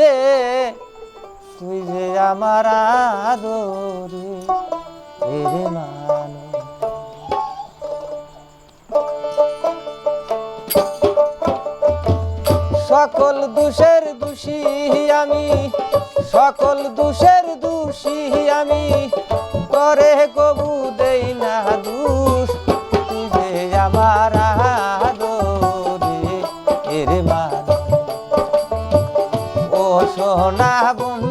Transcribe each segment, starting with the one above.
রে তুই যে আমার আদরে এরে মানো সকল দোষের দোষী আমি, সকল দোষের দোষী আমি। করে কবু দেই না দোষ সোনা বন্ধু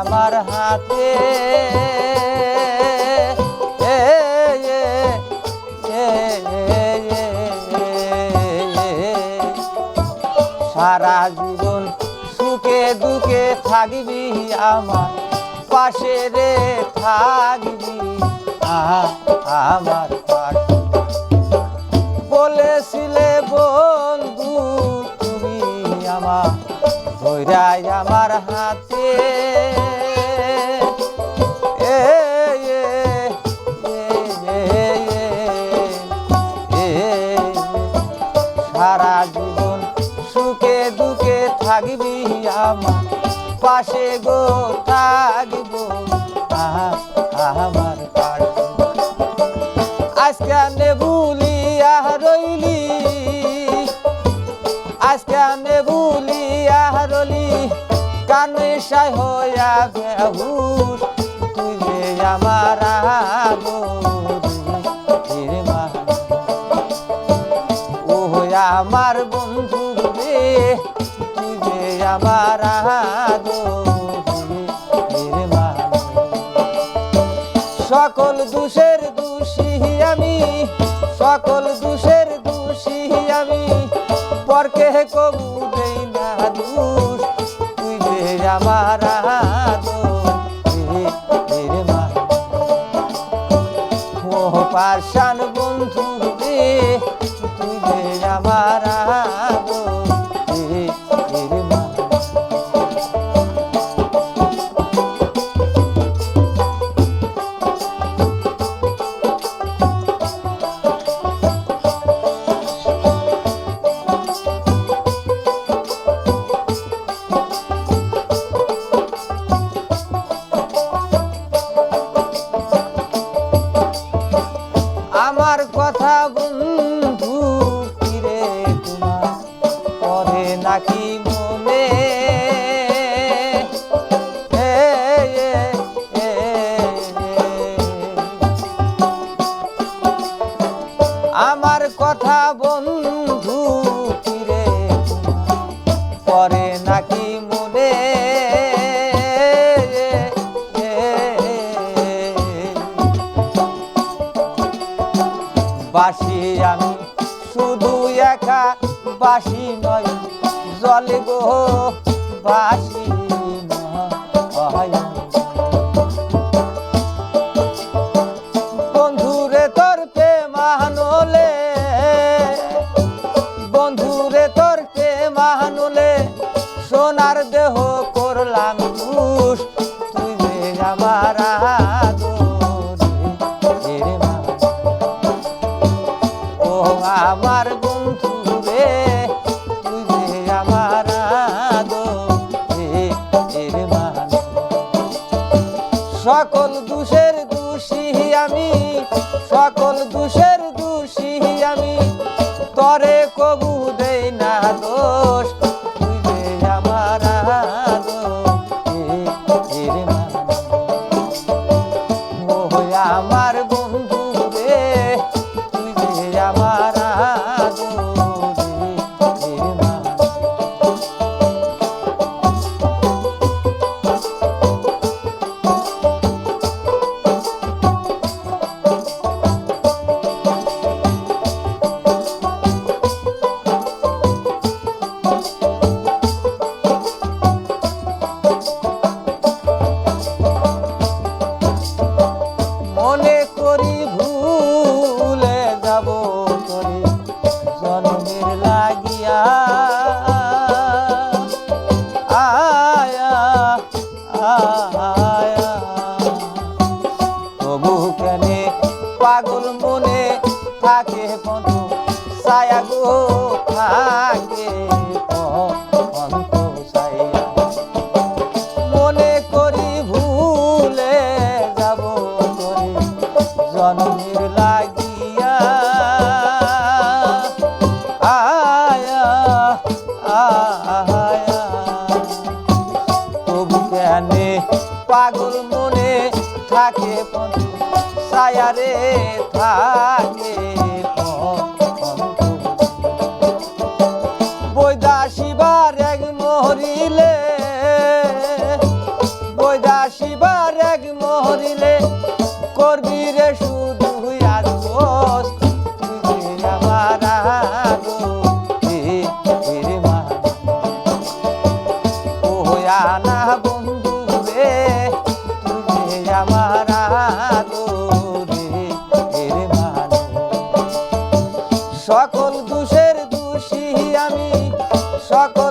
আমার হাতে। সারা জীবন সুখে দুঃখে থাকবি আমার পাশে রে, থাকবি আমার পাশে। বলেছিলে বন্ধু তুমি আমার ধৈরাই আমার হাতে। জীবন সুখে দুঃখে থাকবি আমার পাশে গো থাকব আহা, আমার আজকে নে ভুলিয়া রইলি আজকে নে ভুলিয়া রলি সাই হইয়া বেহুশ। তুই আমার আমার বন্ধু রে তুই আমার আদরে সকল দোষের দোষী আমি, সকল দোষের দোষী আমি, পরকে কবু দেই না দোষ, তুই যে আমার পাশান বন্ধু রে যে আমার বাসি আমি। শুধু একা বাসি নয়, জলে গো বাসি বন্ধুরে তোর প্রেমানলে বন্ধুরে তোর প্রেমানলে সোনার দেহ করলাম খুশ দোষ থাকে বন্ধু? ছায়া গো থাকে মনে করি ভুলে যাব করে জন্মের লাগিয়া আয়া আয়া পাগল মনে থাকে বন্ধু ছায়ারে থাকে। করবি রে শুধু আর যে আমার আগো না বন্ধু রে, তুমি আমার আদরে সকল দোষের দোষী আমি, সকল